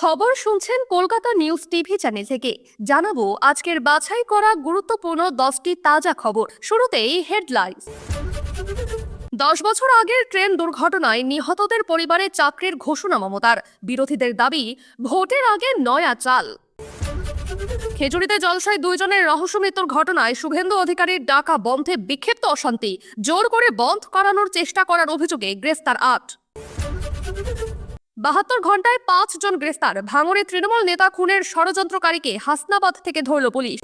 খবর শুনছেন Kolkata news TV channel থেকে। জানাব, আজকের বাছাই করা গুরুত্বপূর্ণ দশটি তাজা খবর। শুরুতেই হেডলাইন দশ বছর আগের ট্রেন দুর্ঘটনায় নিহতদের পরিবারে চাকরির ঘোষণা মমতার। বিরোধীদের দাবি, ভোটের আগে নয়া চাল। খেজুরিতে জলসায় দুইজনের রহস্য মৃত্যুর ঘটনায় শুভেন্দু অধিকারীর ডাকা বন্ধে বিক্ষিপ্ত অশান্তি। জোর করে বন্ধ করানোর চেষ্টা করার অভিযোগে গ্রেফতার আট। বাহাত্তর ঘন্টায় পাঁচ জন গ্রেফতার। ভাঙড়ে তৃণমূল নেতা খুনের ষড়যন্ত্রকারীকে হাসনাবাদ থেকে ধরল পুলিশ।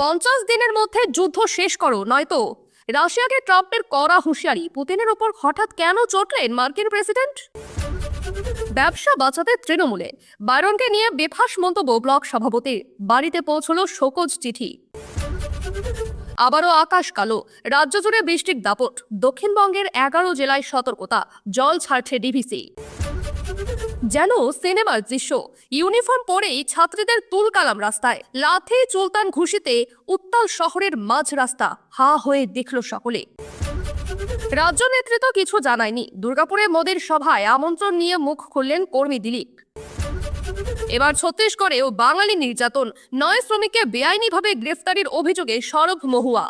পঞ্চাশ দিনের মধ্যে যুদ্ধ শেষ করো, নয়তো। রাশিয়াকে ট্রাম্পের কড়া হুঁশিয়ারি, পুতিনের ওপর হঠাৎ কেন চটলেন মার্কিন প্রেসিডেন্ট? ব্যবসা বাঁচাতে তৃণমূলে। বায়রনকে নিয়ে বেফাস মন্তব্য ব্লক সভাপতির। বাড়িতে পৌঁছল শোকজ চিঠি। আবারও আকাশ কালো। রাজ্য জুড়ে বৃষ্টির দাপট। দক্ষিণবঙ্গের এগারো জেলায় সতর্কতা। জল ছাড়ছে ডিভিসি যেন সিনেমার দৃশ্য। ইউনিফর্ম পরেই ছাত্রীদের তুলকালাম রাস্তায়। লাথি, চুলতান ঘুষিতে উত্তাল শহরের মাঝ রাস্তা। হা হয়ে দেখল সকলে। রাজ্য নেতৃত্ব কিছু জানায়নি। দুর্গাপুরে মোদীর সভায় আমন্ত্রণ নিয়ে মুখ খুললেন কর্মী দিলীপ। এবার ছত্তিশগড়েও বাঙালি নির্যাতন। নয় শ্রমিককে বেআইনিভাবে গ্রেফতারির অভিযোগে সরব মহুয়া।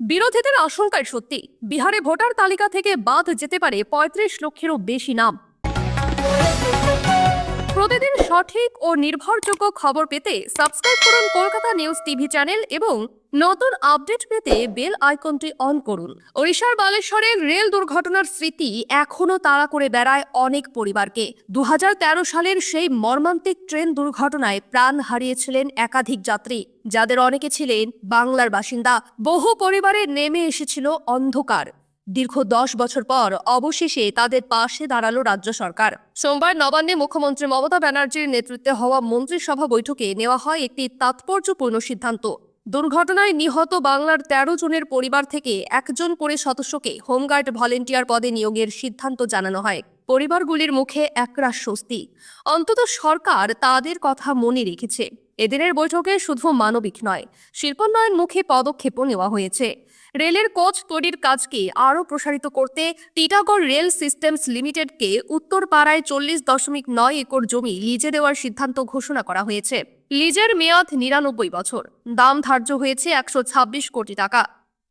বিরোধীদের আশঙ্কায় সত্যি। বিহারে ভোটার তালিকা থেকে বাদ যেতে পারে পঁয়ত্রিশ লক্ষেরও বেশি নাম। প্রতিদিন সঠিক ও নির্ভরযোগ্য খবর পেতে সাবস্ক্রাইব করুন কলকাতা নিউজ টিভি চ্যানেল এবং নতুন আপডেট পেতে বেল আইকনটি অন করুন। ওড়িশার বালেশ্বরের রেল দুর্ঘটনার স্মৃতি এখনও তাড়া করে বেড়ায় অনেক পরিবারকে। দু হাজার তেরো সালের সেই মর্মান্তিক ট্রেন দুর্ঘটনায় প্রাণ হারিয়েছিলেন একাধিক যাত্রী, যাদের অনেকে ছিলেন বাংলার বাসিন্দা। বহু পরিবারে নেমে এসেছিল অন্ধকার। দীর্ঘ দশ বছর পর অবশেষে তাদের পাশে দাঁড়াল রাজ্য সরকার। সোমবার নবান্নে মুখ্যমন্ত্রী মমতা ব্যানার্জির নেতৃত্বে হওয়া মন্ত্রিসভা বৈঠকে নেওয়া হয় একটি তাৎপর্যপূর্ণ সিদ্ধান্ত। দুর্ঘটনায় নিহত বাংলার তেরো জনের পরিবার থেকে একজন করে সদস্যকে হোমগার্ড ভলেন্টিয়ার পদে নিয়োগের সিদ্ধান্ত জানানো হয়। পরিবারগুলির মুখে একরাশ স্বস্তি। অন্তত সরকার তাদের কথা মনে রেখেছে। এদিনের বৈঠকে শুধু মানবিক নয়, শিল্পোন্নয়ন মুখে পদক্ষেপও নেওয়া হয়েছে। রেলের কোচ তৈরির কাজকে আরও প্রসারিত করতে টিটাগড় রেল সিস্টেমস লিমিটেডকে উত্তরপাড়ায় চল্লিশ দশমিক নয় একর জমি লিজে দেওয়ার সিদ্ধান্ত ঘোষণা করা হয়েছে। লিজের মেয়াদ নিরানব্বই বছর। দাম ধার্য হয়েছে একশো ছাব্বিশ কোটি টাকা।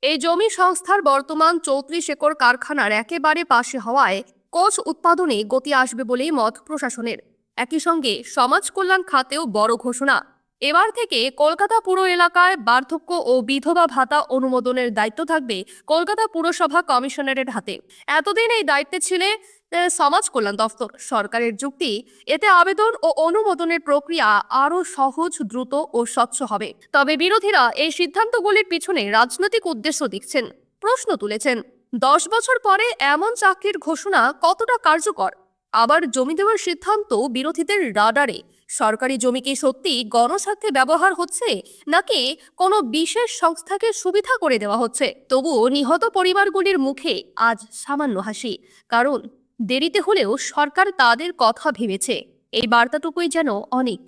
এই জমি সংস্থার বর্তমান চৌত্রিশ একর কারখানার একেবারে পাশে হওয়ায় কোচ উৎপাদনে গতি আসবে বলেই মত প্রশাসনের। একই সঙ্গে সমাজ কল্যাণ খাতেও বড় ঘোষণা। এবার থেকে কলকাতা পুর এলাকায় বার্ধক্য ও বিধবা ভাতা অনুমোদনের দায়িত্ব থাকবে কলকাতা পুরসভা কমিশনারের হাতে। এতদিন এই দায়িত্বে ছিলে আহ, সমাজ কল্যাণ দফতর। সরকারের যুক্তি এতে আবেদন ও অনুমোদনের প্রক্রিয়া আরও সহজ দ্রুত ও স্বচ্ছ হবে। তবে বিরোধীরা এই সিদ্ধান্তগুলির পিছনে রাজনৈতিক উদ্দেশ্য দেখছেন প্রশ্ন তুলেছেন দশ বছর পরে এমন চাকরির ঘোষণা কতটা কার্যকর? আবার জমি দেওয়ার সিদ্ধান্ত বিরোধীদের রাডারে। সরকারি জমি কি সত্যি গণস্বার্থে ব্যবহার হচ্ছে? নাকি কোনো বিশেষ সংস্থাকে সুবিধা করে দেওয়া হচ্ছে? তবুও নিহত পরিবারগুলির মুখে আজ সামান্য হাসি। কারণ দেরিতে হলেও সরকার তাদের কথা ভেবেছে। এই বার্তাটুকুই যেন অনেক।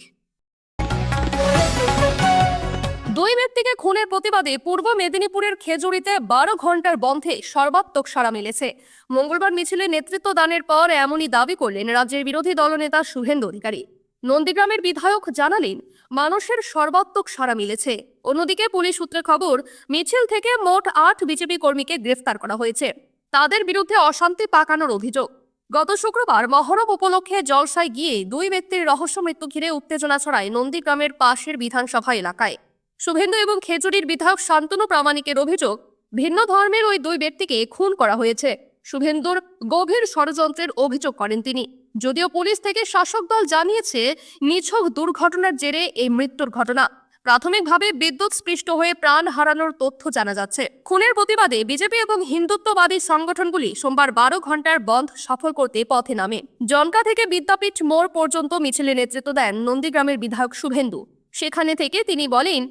দুই ব্যক্তিকে খুনের প্রতিবাদে পূর্ব মেদিনীপুরের খেজুরিতে বারো ঘণ্টার বন্ধে সর্বাত্মক সাড়া মিলেছে। মঙ্গলবার মিছিলে নেতৃত্ব দানের পর এমনই দাবি করলেন রাজ্যের বিরোধী দলনেতা শুভেন্দু অধিকারী। নন্দীগ্রামের বিধায়ক জানালেন, মানুষের সর্বাত্মক সাড়া মিলেছে। অন্যদিকে পুলিশ সূত্রে খবর, মিছিল থেকে মোট আট বিজেপি কর্মীকে গ্রেফতার করা হয়েছে। তাদের বিরুদ্ধে অশান্তি পাকানোর অভিযোগ। গত শুক্রবার মহরম উপলক্ষে জলসায় গিয়ে দুই ব্যক্তির রহস্য মৃত্যু ঘিরে উত্তেজনা ছড়ায় নন্দীগ্রামের পাশের বিধানসভা এলাকায়। শুভেন্দু এবং খেজুরির বিধায়ক শান্তনু প্রামাণিকের অভিযোগ, ভিন্ন ধর্মের ওই দুই ব্যক্তিকে খুন করা হয়েছে। শুভেন্দুর গভীর ষড়যন্ত্রের অভিযোগ করেন তিনি। যদিও পুলিশ থেকে শাসক দল জানিয়েছে, নিছক দুর্ঘটনার জেরে এই মৃত্যুর ঘটনা। প্রাথমিকভাবে বিদ্যুৎ স্পৃষ্ট হয়ে প্রাণ হারানোর তথ্য জানা যাচ্ছে। খুনের প্রতিবাদে বিজেপি এবং হিন্দুত্ববাদী সংগঠনগুলি সোমবার বারো ঘণ্টার বন্ধ সফল করতে পথে নামে। জনকা থেকে বিদ্যাপীঠ মোড় পর্যন্ত মিছিলে নেতৃত্ব দেন নন্দীগ্রামের বিধায়ক শুভেন্দু। সেখানে থেকে তিনি বলেন,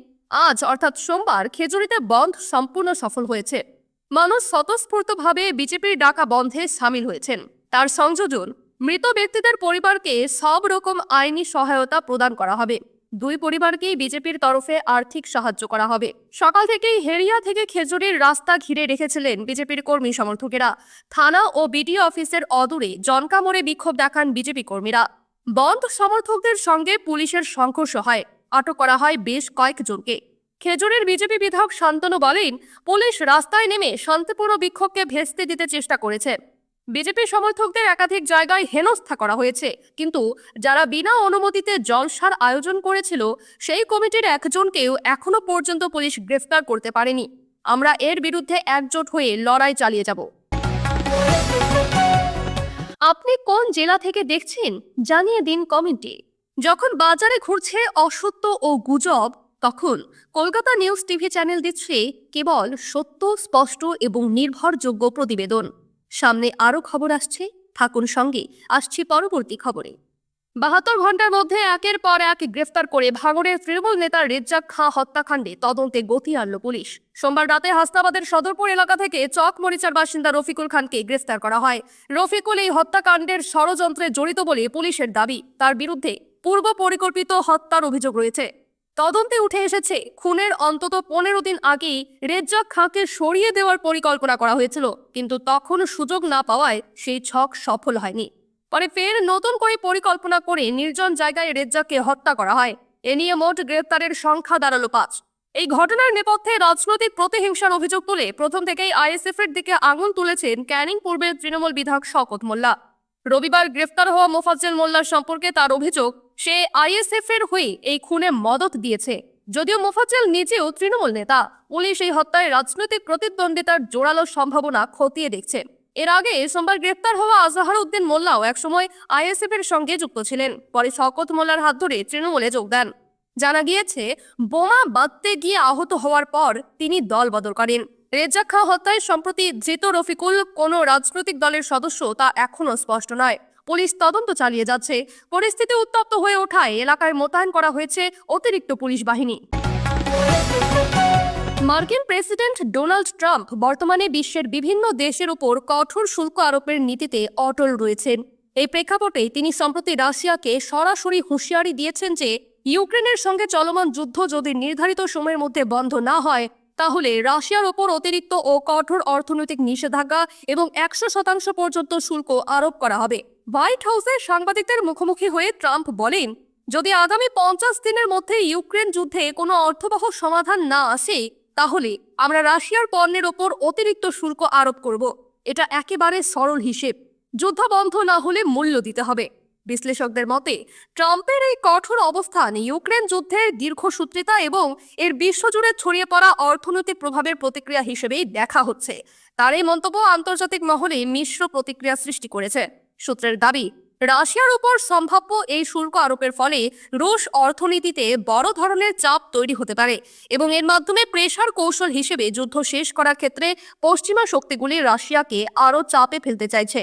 আজ অর্থাৎ সোমবার খেজুরিতে বন্ধ সম্পূর্ণ সফল হয়েছে। মানুষ স্বতঃস্ফূর্তভাবে বিজেপির ডাকা বন্ধে সামিল হয়েছেন। তার সংযোজন, মৃত ব্যক্তিদের পরিবারকে সব রকম আইনি সহায়তা প্রদান করা হবে। দুই পরিবারকেই বিজেপির তরফে আর্থিক সাহায্য করা হবে। সকাল থেকেই হেরিয়া থেকে খেজুরির রাস্তা ঘিরে রেখেছিলেন বিজেপির কর্মী সমর্থকেরা। থানা ও বিডিও অফিসের অদূরে জনকা মোড়ে বিক্ষোভ দেখান বিজেপি কর্মীরা। বন্ধ সমর্থকদের সঙ্গে পুলিশের সংঘর্ষ হয়। আটক করা হয় বেশ কয়েকজনকে। খেজুরের বিজেপি বিধায়ক শান্তনু বলেন, পুলিশ রাস্তায় নেমে শান্তিপূর্ণ বিক্ষোভকে ভেস্তে দিতে চেষ্টা করেছে। বিজেপি সমর্থকদের একাধিক জায়গায় হেনস্থা করা হয়েছে। কিন্তু যারা বিনা অনুমতিতে জলসার আয়োজন করেছিল, সেই কমিটির একজনকেও এখনও পর্যন্ত পুলিশ গ্রেফতার করতে পারেনি। আমরা এর বিরুদ্ধে একজোট হয়ে লড়াই চালিয়ে যাব। আপনি কোন জেলা থেকে দেখছেন? জানিয়ে দিন কমেন্টে। যখন বাজারে ঘুরছে অসত্য ও গুজব তখন কলকাতা নিউজ টিভি চ্যানেল দিচ্ছে কেবল সত্য, স্পষ্ট এবং নির্ভরযোগ্য প্রতিবেদন। সামনে আরও খবর আসছে, থাকুন সঙ্গে, আসছি পরবর্তী খবরে। বাহাত্তর ঘণ্টার মধ্যে একের পর এক গ্রেফতার করে ভাঙড়ের তৃণমূল নেতা রেজ্জাক খাঁ হত্যাকাণ্ডে তদন্তে গতি আনল পুলিশ। সোমবার রাতে হাসনাবাদের সদরপুর এলাকা থেকে চক মরিচার বাসিন্দা রফিকুল খানকে গ্রেফতার করা হয়। রফিকুল এই হত্যাকাণ্ডের ষড়যন্ত্রে জড়িত বলে পুলিশের দাবি, তার বিরুদ্ধে পূর্ব পরিকল্পিত হত্যার অভিযোগ রয়েছে। তদন্তে উঠে এসেছে, খুনের অন্তত পনেরো দিন আগেই রেজ্জাক খাঁকে সরিয়ে দেওয়ার পরিকল্পনা করা হয়েছিল, কিন্তু তখন সুযোগ না পাওয়ায় সেই ছক সফল হয়নি। পরে ফের নতুন করে পরিকল্পনা করে নির্জন জায়গায় রেজ্জাককে হত্যা করা হয়। এ নিয়ে মোট গ্রেপ্তারের সংখ্যা দাঁড়াল পাঁচ। এই ঘটনার নেপথ্যে রাজনৈতিক প্রতিহিংসার অভিযোগ তুলে প্রথম থেকেই আইএসএফ এর দিকে আঙুল তুলেছেন ক্যানিং পূর্বের তৃণমূল বিধায়ক শকত মোল্লা। রবিবার গ্রেফতার হওয়া মোফাজ্জেল মোল্লার সম্পর্কে তার অভিযোগ সে আইএসএফ এর হয়ে এই খুনে মদত দিয়েছে। যদিও মোফাজ্জেল নিজেও তৃণমূল নেতা, পুলিশ এই হত্যায় রাজনৈতিক প্রতিদ্বন্দ্বিতার জোরালো সম্ভাবনা খতিয়ে দেখছে। এর আগে সোমবার গ্রেপ্তার হওয়া আজহার উদ্দিন মোল্লাও একসময় আইএসএফ এর সঙ্গে যুক্ত ছিলেন। পরে শকত মোল্লার হাত ধরে তৃণমূলে যোগ দেন। জানা গিয়েছে, বোমা বাঁধতে গিয়ে আহত হওয়ার পর তিনি দল বদল করেন। রেজ্জাক খাঁ হত্যায় সম্প্রতি ধৃত রফিকুল কোনো রাজনৈতিক দলের সদস্য তা এখনও স্পষ্ট নয়। পুলিশ তদন্ত চালিয়ে যাচ্ছে। পরিস্থিতি উত্তপ্ত হয়ে ওঠায় এলাকায় মোতায়েন করা হয়েছে অতিরিক্ত পুলিশ বাহিনী। মার্কিন প্রেসিডেন্ট ডোনাল্ড ট্রাম্প বর্তমানে বিশ্বের বিভিন্ন দেশের উপর কঠোর শুল্ক আরোপের নীতিতে অটল রয়েছেন। এই প্রেক্ষাপটে তিনি সম্প্রতি রাশিয়াকে সরাসরি হুঁশিয়ারি দিয়েছেন যে, ইউক্রেনের সঙ্গে চলমান যুদ্ধ যদি নির্ধারিত সময়ের মধ্যে বন্ধ না হয়, তাহলে রাশিয়ার ওপর অতিরিক্ত ও কঠোর অর্থনৈতিক নিষেধাজ্ঞা এবং একশো শতাংশ পর্যন্ত শুল্ক আরোপ করা হবে। হোয়াইট হাউসে সাংবাদিকদের মুখোমুখি হয়ে ট্রাম্প বলেন, যদি আগামী পঞ্চাশ দিনের মধ্যে ইউক্রেন যুদ্ধে কোনো অর্থবহ সমাধান না আসে, তাহলে আমরা রাশিয়ার পণ্যের ওপর অতিরিক্ত শুল্ক আরোপ করব। এটা একেবারে সরল হিসেব। যুদ্ধ বন্ধ না হলে মূল্য দিতে হবে। বিশ্লেষকদের মতে, ট্রাম্পের এই কঠোর অবস্থান ইউক্রেন যুদ্ধের দীর্ঘসূত্রিতা এবং এর বিশ্বজুড়ে ছড়িয়ে পড়া অর্থনৈতিক প্রভাবের প্রতিক্রিয়া হিসেবেই দেখা হচ্ছে। তার এই মন্তব্য আন্তর্জাতিক মহলে মিশ্র প্রতিক্রিয়া সৃষ্টি করেছে। সূত্রের দাবি, রাশিয়ার উপর সম্ভাব্য এই শুল্ক আরোপের ফলে রুশ অর্থনীতিতে বড় ধরনের চাপ তৈরি হতে পারে এবং এর মাধ্যমে প্রেশার কৌশল হিসেবে যুদ্ধ শেষ করার ক্ষেত্রে পশ্চিমা শক্তিগুলি রাশিয়াকে আরও চাপে ফেলতে চাইছে।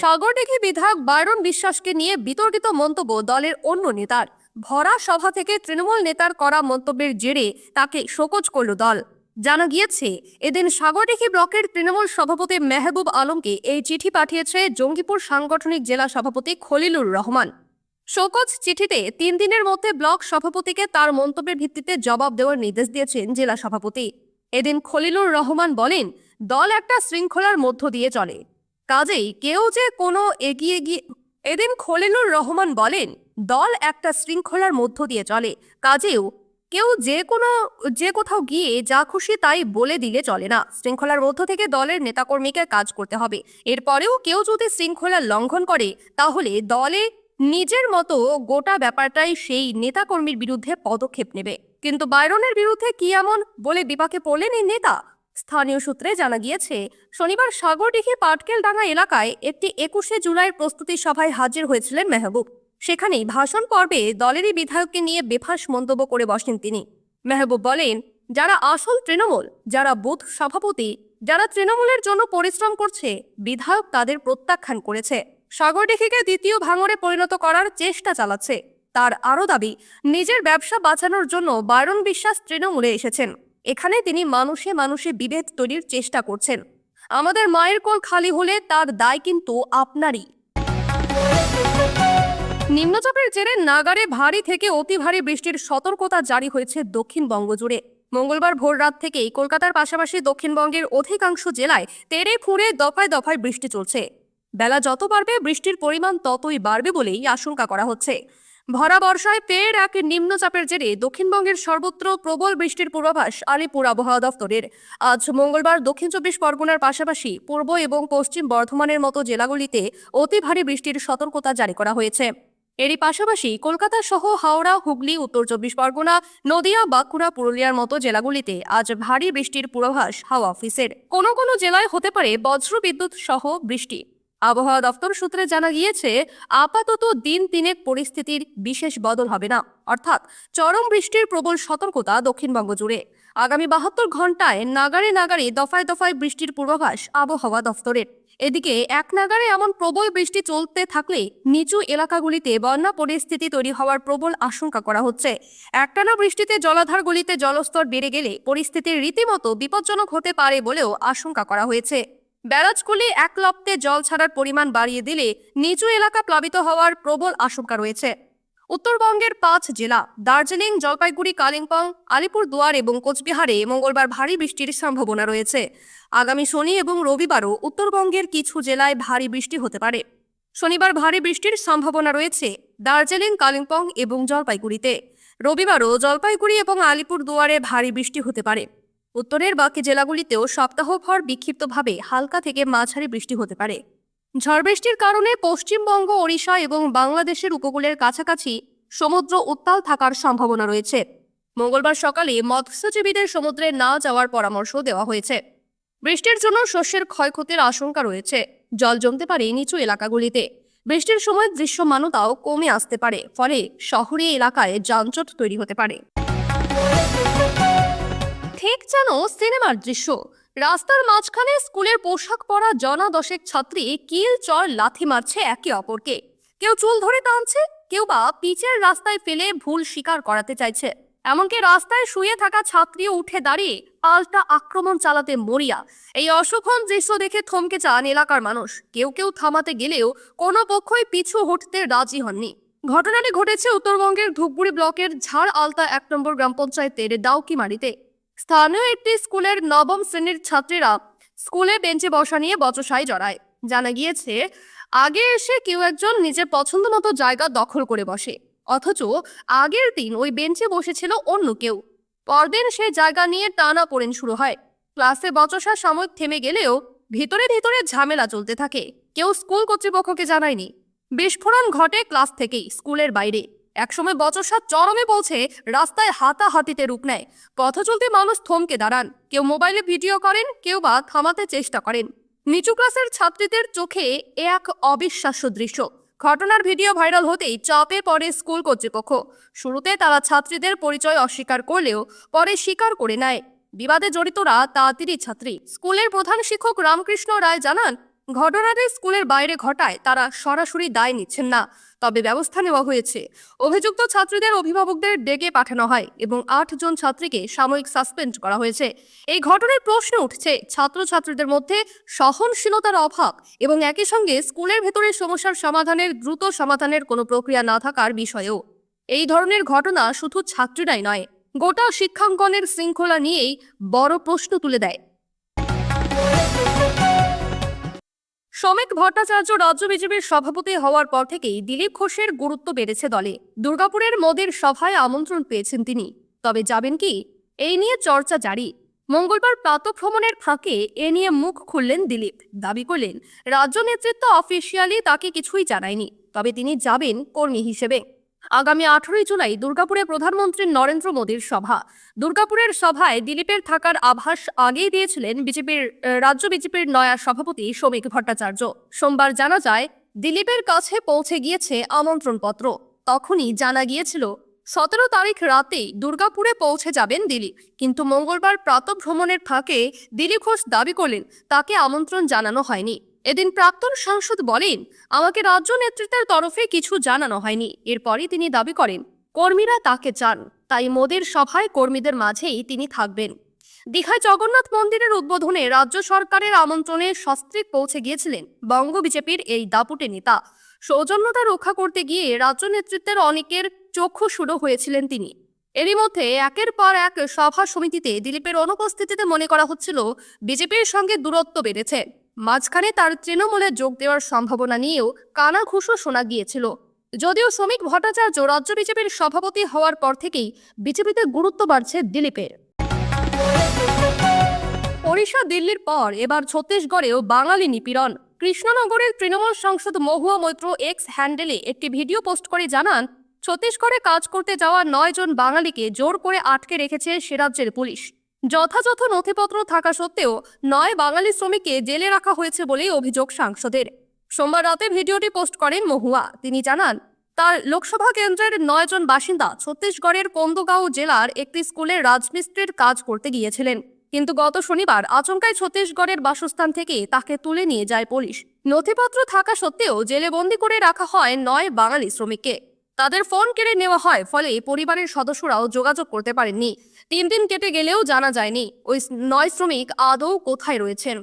সাগরডিঘি বিধায়ক বাইরন বিশ্বাসকে নিয়ে বিতর্কিত মন্তব্য দলের অন্য নেতার। ভরা সভা থেকে তৃণমূল নেতার করা মন্তব্যের জেরে তাকে শোকজ করল দল। জানা গিয়েছে, এদিন সাগরডিঘি ব্লকের তৃণমূল সভাপতি মেহবুব আলমকে এই চিঠি পাঠিয়েছে জঙ্গিপুর সাংগঠনিক জেলা সভাপতি খলিলুর রহমান। শোকজ চিঠিতে তিন দিনের মধ্যে ব্লক সভাপতিকে তার মন্তব্যের ভিত্তিতে জবাব দেওয়ার নির্দেশ দিয়েছেন জেলা সভাপতি। এদিন খলিলুর রহমান বলেন, দল একটা শৃঙ্খলার মধ্য দিয়ে চলে। কাজেই কেউ যে কোনো এগিয়ে গিয়ে এদিন খলিলুর রহমান বলেন, দল একটা শৃঙ্খলার মধ্য দিয়ে চলে। কাজেও কেউ যে কোনো, যে কোথাও গিয়ে যা খুশি তাই বলে দিলে চলে না। শৃঙ্খলার মধ্য থেকে দলের নেতাকর্মীকে কাজ করতে হবে। এরপরেও কেউ যদি শৃঙ্খলা লঙ্ঘন করে, তাহলে দলে নিজের মতো গোটা ব্যাপারটাই সেই নেতাকর্মীর বিরুদ্ধে পদক্ষেপ নেবে। কিন্তু বাইরনের বিরুদ্ধে কি এমন বলে বিপাকে পড়লেন এই নেতা? স্থানীয় সূত্রে জানা গিয়েছে, শনিবার সাগরডিঘি পাটকেলডাঙ্গা এলাকায় একটি একুশে জুলাইয়ের প্রস্তুতি সভায় হাজির হয়েছিলেন মেহবুব। সেখানেই ভাষণ পর্বে দলেরই বিধায়ককে নিয়ে বেফাস মন্তব্য করে বসেন তিনি। মেহবুব বলেন, যারা আসল তৃণমূল, যারা বুথ সভাপতি, যারা তৃণমূলের জন্য পরিশ্রম করছে, বিধায়ক তাদের প্রত্যাখ্যান করেছে। সাগরডিঘিকে দ্বিতীয় ভাঙরে পরিণত করার চেষ্টা চালাচ্ছে। তার আরও দাবি, নিজের ব্যবসা বাঁচানোর জন্য বায়রন বিশ্বাস তৃণমূলে এসেছেন। এখানে তিনি মানুষে মানুষে বিভেদ তৈরির চেষ্টা করছেন। আমাদের মায়ের কোল খালি হলে তার দায় কিন্তু আপনারই। নিম্নচাপের জেরে নাগারে ভারী থেকে অতি ভারী বৃষ্টির সতর্কতা জারি হয়েছে দক্ষিণবঙ্গ জুড়ে। মঙ্গলবার ভোর রাত থেকেই কলকাতার পাশাপাশি দক্ষিণবঙ্গের অধিকাংশ জেলায় তেড়ে ফুঁড়ে দফায় দফায় বৃষ্টি চলছে। বেলা যত বাড়বে, বৃষ্টির পরিমাণ ততই বাড়বে বলেই আশঙ্কা করা হচ্ছে। ভরা বর্ষায় ফের এক নিম্নচাপের জেরে দক্ষিণবঙ্গের সর্বত্র প্রবল বৃষ্টির পূর্বাভাস আলিপুর আবহাওয়া দফতরের আজ মঙ্গলবার দক্ষিণ চব্বিশ পরগনার পাশাপাশি পূর্ব এবং পশ্চিম বর্ধমানের মতো জেলাগুলিতে অতি ভারী বৃষ্টির সতর্কতা জারি করা হয়েছে। এরই পাশাপাশি কলকাতা সহ হাওড়া, হুগলি, উত্তর চব্বিশ পরগনা, নদিয়া, বাঁকুড়া, পুরুলিয়ার মতো জেলাগুলিতে আজ ভারী বৃষ্টির পূর্বাভাস হাওয়া অফিসের। কোনো কোনো জেলায় হতে পারে বজ্র বিদ্যুৎ সহ বৃষ্টি। আবহাওয়া দফতর সূত্রে জানা গিয়েছে, আপাতত দিন তিনেক পরিস্থিতির বিশেষ বদল হবে না। অর্থাৎ চরম বৃষ্টির প্রবল সতর্কতা দক্ষিণবঙ্গ জুড়ে। আগামী বাহাত্তর ঘন্টায় নাগারে নাগারে দফায় দফায় বৃষ্টির পূর্বাভাস আবহাওয়া দফতরের এদিকে এক নাগারে এমন প্রবল বৃষ্টি চলতে থাকলে নিচু এলাকাগুলিতে বন্যা পরিস্থিতি তৈরি হওয়ার প্রবল আশঙ্কা করা হচ্ছে। একটানা বৃষ্টিতে জলাধারগুলিতে জলস্তর বেড়ে গেলে পরিস্থিতি রীতিমতো বিপজ্জনক হতে পারে বলেও আশঙ্কা করা হয়েছে। ব্যারাজগুলি এক লপ্তে জল ছাড়ার পরিমাণ বাড়িয়ে দিলে নিচু এলাকা প্লাবিত হওয়ার প্রবল আশঙ্কা রয়েছে। উত্তরবঙ্গের পাঁচ জেলা, দার্জিলিং, জলপাইগুড়ি, কালিম্পং, আলিপুরদুয়ার এবং কোচবিহারে মঙ্গলবার ভারী বৃষ্টির সম্ভাবনা রয়েছে। আগামী শনি এবং রবিবারও উত্তরবঙ্গের কিছু জেলায় ভারী বৃষ্টি হতে পারে। শনিবার ভারী বৃষ্টির সম্ভাবনা রয়েছে দার্জিলিং, কালিম্পং এবং জলপাইগুড়িতে। রবিবারও জলপাইগুড়ি এবং আলিপুরদুয়ারে ভারী বৃষ্টি হতে পারে। উত্তরের বাকি জেলাগুলিতেও সপ্তাহভর বিক্ষিপ্তভাবে হালকা থেকে মাঝারি বৃষ্টি হতে পারে। ঝড় বৃষ্টির কারণে পশ্চিমবঙ্গ, ওড়িশা এবং বাংলাদেশের উপকূলের কাছাকাছি সমুদ্র উত্তাল থাকার সম্ভাবনা রয়েছে। মঙ্গলবার সকালে মৎস্যজীবীদের সমুদ্রে না যাওয়ার পরামর্শ দেওয়া হয়েছে। বৃষ্টির জন্য শস্যের ক্ষয়ক্ষতির আশঙ্কা রয়েছে। জল জমতে পারে নিচু এলাকাগুলিতে। বৃষ্টির সময় দৃশ্যমানতাও কমে আসতে পারে, ফলে শহরি এলাকায় যানজট তৈরি হতে পারে। ঠিক যেন সিনেমার দৃশ্য। রাস্তার মাঝখানে স্কুলের পোশাক পরা জনা দশেক ছাত্রী কিল চর লাথি মারছে একে অপরকে। কেউ চুল ধরে টানছে, কেউ বা পিচের রাস্তায় ফেলে ভুল স্বীকার করাতে চাইছে। এমনকি রাস্তায় শুয়ে থাকা ছাত্রীও উঠে দাঁড়িয়ে পাল্টা আক্রমণ চালাতে মরিয়া। এই অসুখন দৃশ্য দেখে থমকে চান এলাকার মানুষ। কেউ কেউ থামাতে গেলেও কোনো পক্ষই পিছু হটতে রাজি হননি। ঘটনাটি ঘটেছে উত্তরবঙ্গের ধূপগুড়ি ব্লকের ঝাড় আলতা এক নম্বর গ্রাম পঞ্চায়েতের ডাউকিমারিতে। স্থানীয় একটি স্কুলের নবম শ্রেণির ছাত্রীরা স্কুলে বেঞ্চে বসা নিয়ে বচসায় জড়ায়। জানা গিয়েছে, আগে এসে কেউ একজন নিজের পছন্দ মতো জায়গা দখল করে বসে, অথচ আগের দিন ওই বেঞ্চে বসেছিল অন্য কেউ। পরদিন সে জায়গা নিয়ে টানা পড়েন শুরু হয়। ক্লাসে বচসা সাময়িক থেমে গেলেও ভিতরে ভিতরে ঝামেলা চলতে থাকে। কেউ স্কুল কর্তৃপক্ষকে জানায়নি। বিস্ফোরণ ঘটে ক্লাস থেকেই, স্কুলের বাইরে। একসময় বচসা চরমে পৌঁছে রাস্তায় হাতাহাতিতে রূপ নেয়। পথ চলতে মানুষ থমকে দাঁড়ান। কেউ মোবাইলে ভিডিও করেন, কেউ বা থামাতে চেষ্টা করেন। নিচু ক্লাসের ছাত্রীদের চোখে এ এক অবিশ্বাস্য দৃশ্য। ঘটনার ভিডিও ভাইরাল হতেই চাপে পড়ে স্কুল কর্তৃপক্ষ। শুরুতে তারা ছাত্রীদের পরিচয় অস্বীকার করলেও পরে স্বীকার করে নেয়। বিবাদে জড়িতরা তাঁতিরই ছাত্রী। স্কুলের প্রধান শিক্ষক রামকৃষ্ণ রায় জানান ঘটনাটি স্কুলের বাইরে ঘটায়, তারা সরাসরি দায় নিচ্ছেন না। তবে ব্যবস্থা নেওয়া হয়েছে। অভিযুক্ত ছাত্রীদের অভিভাবকদের ডেকে পাঠানো হয় এবং আট জন ছাত্রীকে সাময়িক সাসপেন্ড করা হয়েছে। এই ঘটনার প্রশ্ন উঠছে, ছাত্রছাত্রীদের মধ্যে সহনশীলতার অভাব এবং একই সঙ্গে স্কুলের ভেতরে সমস্যার সমাধানের, দ্রুত সমাধানের কোনো প্রক্রিয়া না থাকার বিষয়েও। এই ধরনের ঘটনা শুধু ছাত্রীরাই নয়, গোটা শিক্ষাঙ্গনের শৃঙ্খলা নিয়েই বড় প্রশ্ন তুলে দেয়। শ্রমিক ভট্টাচার্য রাজ্য বিজেপির সভাপতি হওয়ার পর থেকেই দিলীপ ঘোষের গুরুত্ব বেড়েছে দলে। দুর্গাপুরের মোদের সভায় আমন্ত্রণ পেয়েছেন তিনি। তবে যাবেন কি? এই নিয়ে চর্চা জারি। মঙ্গলবার প্রাতঃভ্রমণের ফাঁকে এ নিয়ে মুখ খুললেন দিলীপ। দাবি করলেন, রাজ্য নেতৃত্ব অফিসিয়ালি তাকে কিছুই জানায়নি। তবে তিনি যাবেন কর্মী হিসেবে। আগামী আঠারোই জুলাই দুর্গাপুরে প্রধানমন্ত্রী নরেন্দ্র মোদীর সভা। দুর্গাপুরের সভায় দিলীপের থাকার আভাস আগেই দিয়েছিলেন বিজেপির রাজ্য বিজেপির নয়া সভাপতি শ্রমিক ভট্টাচার্য। সোমবার জানা যায়, দিলীপের কাছে পৌঁছে গিয়েছে আমন্ত্রণপত্র। তখনই জানা গিয়েছিল, সতেরো তারিখ রাতেই দুর্গাপুরে পৌঁছে যাবেন দিলীপ। কিন্তু মঙ্গলবার প্রাতঃভ্রমণের ফাঁকে দিলীপ ঘোষ দাবি করলেন, তাকে আমন্ত্রণ জানানো হয়নি। এদিন প্রাক্তন সাংসদ বলেন, আমাকে রাজ্য নেতৃত্বের তরফে কিছু জানানো হয়নি। এরপরই তিনি দাবি করেন, কর্মীরা তাকে চান, তাই মোদের সভায় কর্মীদের মাঝেই তিনি থাকবেন। দীঘায় জগন্নাথ মন্দিরের উদ্বোধনে রাজ্য সরকারের আমন্ত্রণে সস্ত্রীক পৌঁছে গিয়েছিলেন বঙ্গ বিজেপির এই দাপুটে নেতা। সৌজন্যতা রক্ষা করতে গিয়ে রাজ্য নেতৃত্বের অনেকের চক্ষু শুরু হয়েছিলেন তিনি। এরই মধ্যে একের পর এক সভা সমিতিতে দিলীপের অনুপস্থিতিতে মনে করা হচ্ছিল, বিজেপির সঙ্গে দূরত্ব বেড়েছে। মাঝখানে তার তৃণমূলে যোগ দেওয়ার সম্ভাবনা নিয়েও কানাঘুষো শোনা গিয়েছিল। যদিও শ্রমিক ভট্টাচার্য রাজ্য বিজেপির সভাপতি হওয়ার পর থেকেই বিজেপিতে গুরুত্ব বাড়ছে দিলীপের ওড়িশা, দিল্লির পর এবার ছত্তিশগড়েও বাঙালি নিপীড়ন। কৃষ্ণনগরের তৃণমূল সাংসদ মহুয়া মৈত্র এক্স হ্যান্ডেলে একটি ভিডিও পোস্ট করে জানান, ছত্তিশগড়ে কাজ করতে যাওয়া নয় জন বাঙালিকে জোর করে আটকে রেখেছে সে রাজ্যের পুলিশ। যথাযথ নথিপত্র থাকা সত্ত্বেও নয় বাঙালি শ্রমিককে জেলে রাখা হয়েছে বলেই অভিযোগ সাংসদের। সোমবার রাতে ভিডিওটি পোস্ট করেন মহুয়া। তিনি জানান, তার লোকসভা কেন্দ্রের নয় জন বাসিন্দা ছত্তিশগড়ের কোন্দগাঁও জেলার একটি স্কুলে রাজমিস্ত্রির কাজ করতে গিয়েছিলেন। কিন্তু গত শনিবার আচমকায় ছত্তিশগড়ের বাসস্থান থেকে তাকে তুলে নিয়ে যায় পুলিশ। নথিপত্র থাকা সত্ত্বেও জেলে বন্দি করে রাখা হয় নয় বাঙালি শ্রমিককে। তাদের ফোন কেড়ে নেওয়া হয়, ফলে পরিবারের সদস্যরাও যোগাযোগ করতে পারেননি। তিন দিন কেটে গেলেও জানা যায়নি ওই নয় শ্রমিক আদৌ কোথায় রয়েছেন।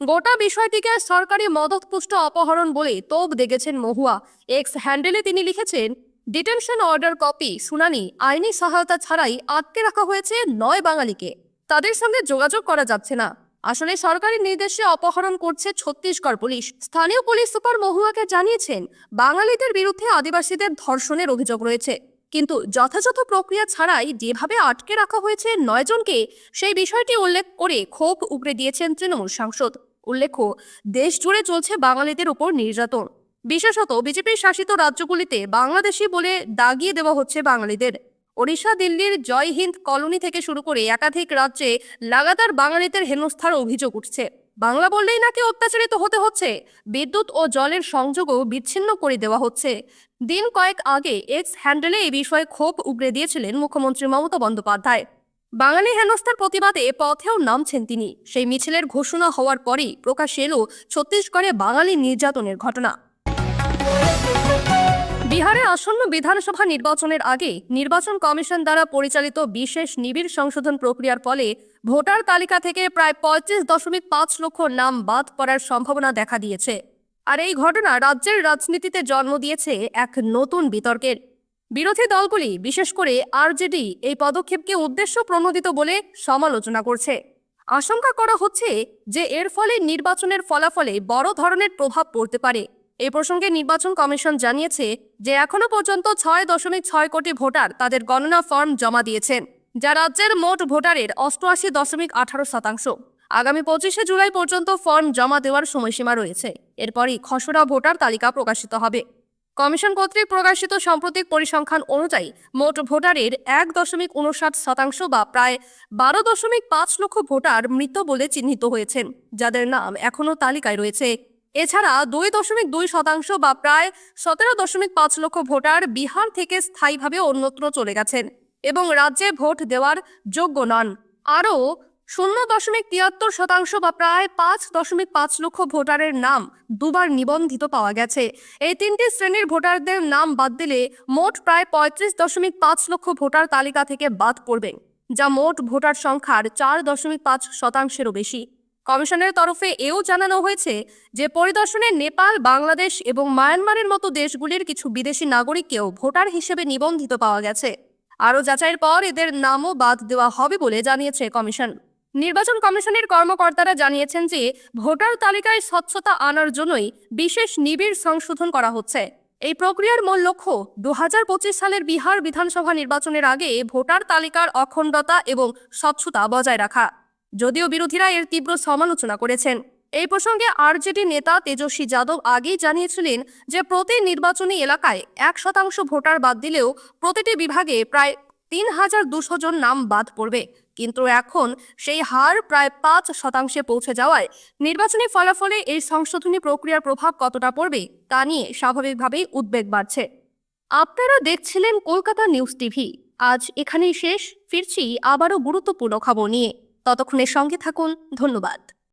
গোটা বিষয়টিকে সরকারি মদতপুষ্ট অপহরণ বলে তোপ দেখেছেন মহুয়া। এক্স হ্যান্ডেলে তিনি লিখেছেন, ডিটেনশন অর্ডার কপি, শুনানি, আইনি সহায়তা ছাড়াই আটকে রাখা হয়েছে নয় বাঙালিকে। তাদের সঙ্গে যোগাযোগ করা যাচ্ছে না। আসলে সরকারি নির্দেশে অপহরণ করছে ছত্তিশগড় পুলিশ। স্থানীয় পুলিশ সুপার মহুয়াকে জানিয়েছেন, বাঙালিদের বিরুদ্ধে আদিবাসীদের ধর্ষণের অভিযোগ রয়েছে। কিন্তু যথাযথ প্রক্রিয়া ছাড়াই যেভাবে আটকে রাখা হয়েছে নয়জনকে সেই বিষয়টি উল্লেখ করে ক্ষোভ উগরে দিয়েছেন তৃণমূল সাংসদ। উল্লেখ্য দেশ জুড়ে চলছে বাঙালিদের উপর নির্যাতন। বিশেষত বিজেপির শাসিত রাজ্যগুলিতে বাংলাদেশি বলে দাগিয়ে দেওয়া হচ্ছে বাঙালিদের। ওড়িশা, দিল্লির জয় হিন্দ কলোনি থেকে শুরু করে একাধিক রাজ্যে লাগাতার বাঙালিদের হেনস্থার অভিযোগ উঠছে। বাংলা বললেই নাকি অত্যাচারিত হতে হচ্ছে। বিদ্যুৎ ও জলের সংযোগও বিচ্ছিন্ন করে দেওয়া হচ্ছে। দিন কয়েক আগে এক্স হ্যান্ডেলে এই বিষয়ে ক্ষোভ উগরে দিয়েছিলেন মুখ্যমন্ত্রী মমতা বন্দ্যোপাধ্যায়। বাঙালি হেনস্থার প্রতিবাদে পথেও নামছেন তিনি। সেই মিছিলের ঘোষণা হওয়ার পরেই প্রকাশ এলো ছত্তিশগড়ে বাঙালি নির্যাতনের ঘটনা। বিহারে আসন্ন বিধানসভা নির্বাচনের আগে নির্বাচন কমিশন দ্বারা পরিচালিত বিশেষ নিবিড় সংশোধন প্রক্রিয়ার ফলে ভোটার তালিকা থেকে প্রায় পঁয়ত্রিশ দশমিক পাঁচ লক্ষ নাম বাদ পড়ার সম্ভাবনা দেখা দিয়েছে। আর এই ঘটনা রাজ্যের রাজনীতিতে জন্ম দিয়েছে এক নতুন বিতর্কের। বিরোধী দলগুলি, বিশেষ করে আরজেডি, এই পদক্ষেপকে উদ্দেশ্য প্রণোদিত বলে সমালোচনা করছে। আশঙ্কা করা হচ্ছে যে এর ফলে নির্বাচনের ফলাফলে বড় ধরনের প্রভাব পড়তে পারে। এ প্রসঙ্গে নির্বাচন কমিশন জানিয়েছে যে এখনও পর্যন্ত ছয় দশমিক ছয় কোটি ভোটার তাদের গণনা ফর্ম জমা দিয়েছেন, যা রাজ্যের মোট ভোটারের অষ্টআশি দশমিক আঠারো শতাংশ। আগামী পঁচিশে জুলাই পর্যন্ত ফর্ম জমা দেওয়ার সময়সীমা রয়েছে, এরপরই খসড়া ভোটার তালিকা প্রকাশিত হবে। কমিশন কর্তৃক প্রকাশিত সাম্প্রতিক পরিসংখ্যান অনুযায়ী, মোট ভোটারের এক দশমিক উনষাট শতাংশ বা প্রায় বারো দশমিক পাঁচ লক্ষ ভোটার মৃত বলে চিহ্নিত হয়েছেন, যাদের নাম এখনও তালিকায় রয়েছে। এছাড়া দুই দশমিক দুই শতাংশ বা প্রায় সতেরো দশমিক পাঁচ লক্ষ ভোটার বিহার থেকে স্থায়ীভাবে অন্যত্র চলে গেছেন এবং রাজ্যে ভোট দেওয়ার যোগ্য নন। আরও শূন্য দশমিক তিয়াত্তর শতাংশ বা প্রায় পাঁচ দশমিক পাঁচ লক্ষ ভোটারের নাম দুবার নিবন্ধিত পাওয়া গেছে। এই তিনটি শ্রেণির ভোটারদের নাম বাদ দিলে মোট প্রায় পঁয়ত্রিশ দশমিক পাঁচ লক্ষ ভোটার তালিকা থেকে বাদ পড়বে, যা মোট ভোটার সংখ্যার চার দশমিক পাঁচ শতাংশেরও বেশি। কমিশনের তরফে এও জানানো হয়েছে যে পরিদর্শনে নেপাল, বাংলাদেশ এবং মায়ানমারের মতো দেশগুলির কিছু বিদেশি নাগরিককেও ভোটার হিসেবে নিবন্ধিত পাওয়া গেছে। আরও যাচাইয়ের পর এদের নামও বাদ দেওয়া হবে বলে জানিয়েছে কমিশন। নির্বাচন কমিশনের কর্মকর্তারা জানিয়েছেন যে ভোটার তালিকায় স্বচ্ছতা আনার জন্যই বিশেষ নিবিড় সংশোধন করা হচ্ছে। এই প্রক্রিয়ার মূল লক্ষ্য দু হাজার পঁচিশ সালের বিহার বিধানসভা নির্বাচনের আগে ভোটার তালিকার অখণ্ডতা এবং স্বচ্ছতা বজায় রাখা। যদিও বিরোধীরা এর তীব্র সমালোচনা করেছেন। এই প্রসঙ্গে আরজেডি নেতা তেজস্বী যাদব আগেই জানিয়েছিলেন যে, প্রতি নির্বাচনী এলাকায় এক শতাংশ ভোটার বাদ দিলেও প্রতিটি বিভাগে প্রায় তিন হাজার দুশো জন নাম বাদ পড়বে। কিন্তু এখন সেই হার প্রায় পাঁচ শতাংশে পৌঁছে যাওয়ায় নির্বাচনী ফলাফলে এই সংশোধনী প্রক্রিয়ার প্রভাব কতটা পড়বে তা নিয়ে স্বাভাবিকভাবেই উদ্বেগ বাড়ছে। আপনারা দেখছিলেন কলকাতা নিউজ টিভি। আজ এখানেই শেষ। ফিরছি আবারও গুরুত্বপূর্ণ খবর নিয়ে। ততক্ষণের সঙ্গে থাকুন ধন্যবাদ।